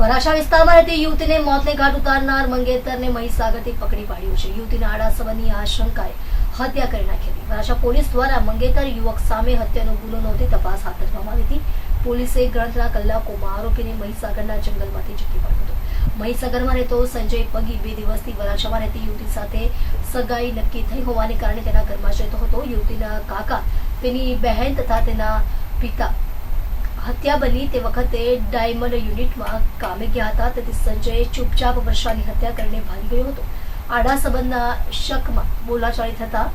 વરાછા વિસ્તારમાં રહેતી યુવતીને મોતને ઘાટ ઉતારનાર મંગેતરને મહીસાગરથી પકડી પાડ્યો છે. યુવતીને આડા આશંકાએ હત્યા કરી નાખી હતી. વરાછા પોલીસ દ્વારા મંગેતર યુવક સામે હત્યાનો ગુનો નોંધી તપાસ હાથ ધરવામાં આવી હતી. પોલીસે ગણતરા કલાકોમાં આરોપીને મહીસાગરના જંગલમાંથી ઝડપી પાડ્યો હતો. મહીસાગરમાં રહેતો સંજય પગી બે દિવસથી વરાછામાં રહેતી યુવતી સાથે સગાઈ નક્કી થઈ હોવાને કારણે તેના ઘરમાં જતો હતો. યુવતીના કાકા, તેની બહેન તથા તેના પિતા હત્યા બની તે વખતે ડાયમંડ યુનિટમાં કામે ગયા હતા. તેથી સંજયે ચૂપચાપ વર્ષાની હત્યા કરીને ભાગી ગયો હતો. આડા સંબંધના શકમાં બોલાચાલી થતા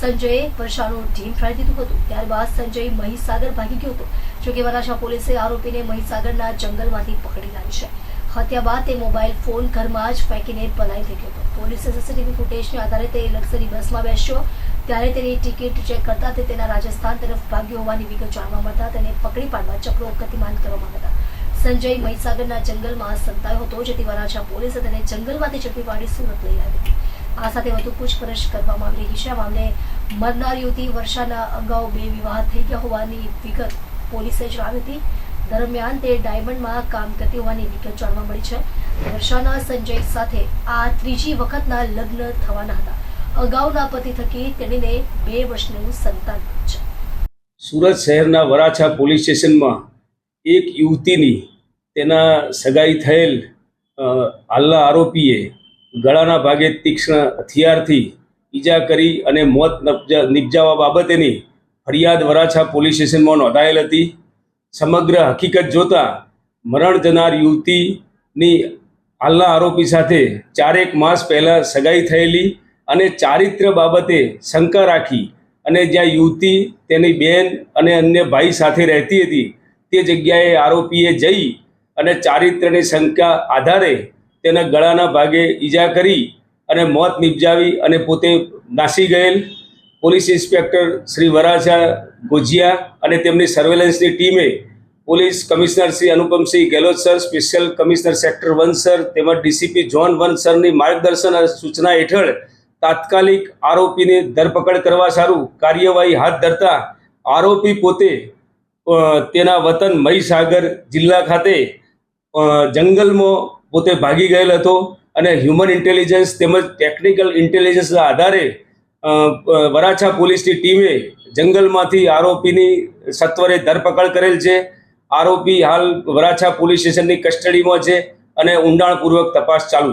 સંજયે વર્ષાનું ઢીમ ફાડી દીધું હતું. ત્યારબાદ સંજય મહીસાગર ભાગી ગયો હતો. જોકે વરાછા પોલીસે આરોપીને મહીસાગરના જંગલમાંથી પકડી લાવી છે. હત્યા બાદ તે મોબાઈલ ફોન ઘરમાં જ ફેંકીને પલાઈ થઈ ગયો હતો. પોલીસે સીસીટીવી ફૂટેજને આધારે તે લક્ઝરી બસમાં બેસ્યો. ત્યારે તેની ટિકિટ ચેક કરતા તે તેના રાજસ્થાન તરફ ભાગ્યો હોવાની વિગત જાણવા મળતા તેને પકડી પાડવા ચક્રો ગતિમાન કરવામાં હતા સંજય મહીસાગરના જંગલમાં સંતાયો હતો, જેથી વરાછા પોલીસે તેને જંગલમાંથી ઝડપી પાડી સુરત લઈ આવી હતી. આ સાથે વધુ પૂછપરછ કરવામાં આવી રહી છે. આ મામલે મરનાર યુવતી વર્ષાના અગાઉ બે વિવાહ થઈ ગયા હોવાની વિગત પોલીસે જણાવી હતી. દરમિયાન તે ડાયમંડમાં કામ કરતી હોવાની વિગત જાણવા મળી છે. વર્ષાના સંજય સાથે આ ત્રીજી વખતના લગ્ન થવાના હતા. અગાઉના પતિ થકી તેણીને બે વર્ષનું સંતાન છે. સુરત શહેરના વરાછા પોલીસ સ્ટેશનમાં એક યુવતીની તેના સગાઈ થયેલ હાલના આરોપીએ ગળાના ભાગે તીક્ષ્ણ હથિયારથી ઈજા કરી અને મોત નિપજાવા બાબતેની ફરિયાદ વરાછા પોલીસ સ્ટેશનમાં નોંધાયેલ હતી. સમગ્ર હકીકત જોતા મરણ જનાર યુવતીની હાલના આરોપી સાથે ચારેક માસ પહેલાં સગાઈ થયેલી અને ચારિત્ર બાબતે શંકા રાખી અને જ્યાં યુવતી તેની બેન અને અન્ય ભાઈ સાથે રહેતી હતી, તે જગ્યાએ આરોપીએ જઈ અને ચારિત્રની શંકા આધારે તેના ગળાના ભાગે ઈજા કરી અને મોત નિપજાવી અને પોતે નાસી ગયેલ. પોલીસ ઇન્સ્પેક્ટર શ્રી વરાછા ગોજિયા અને તેમની સર્વેલન્સની ટીમે police commissioner Shri Anupamsinh Gehlot sir, special commissioner sector one sir તેમજ ડીસીપી ઝોન વન સરની માર્ગદર્શન અને સૂચના હેઠળ તાત્કાલિક આરોપીને ધરપકડ કરવા સારું કાર્યવાહી હાથ ધરતા આરોપી પોતે તેના વતન મહીસાગર જિલ્લા ખાતે જંગલમાં પોતે ભાગી ગયેલ હતો અને હ્યુમન ઇન્ટેલિજન્સ તેમજ ટેકનિકલ ઇન્ટેલિજન્સના આધારે વરાછા પોલીસની ટીમે જંગલમાંથી આરોપીની સત્વરે ધરપકડ કરેલ છે. આરોપી હાલ વરાછા પોલીસ સ્ટેશનની કસ્ટડીમાં છે અને ઊંડાણપૂર્વક તપાસ ચાલુ છે.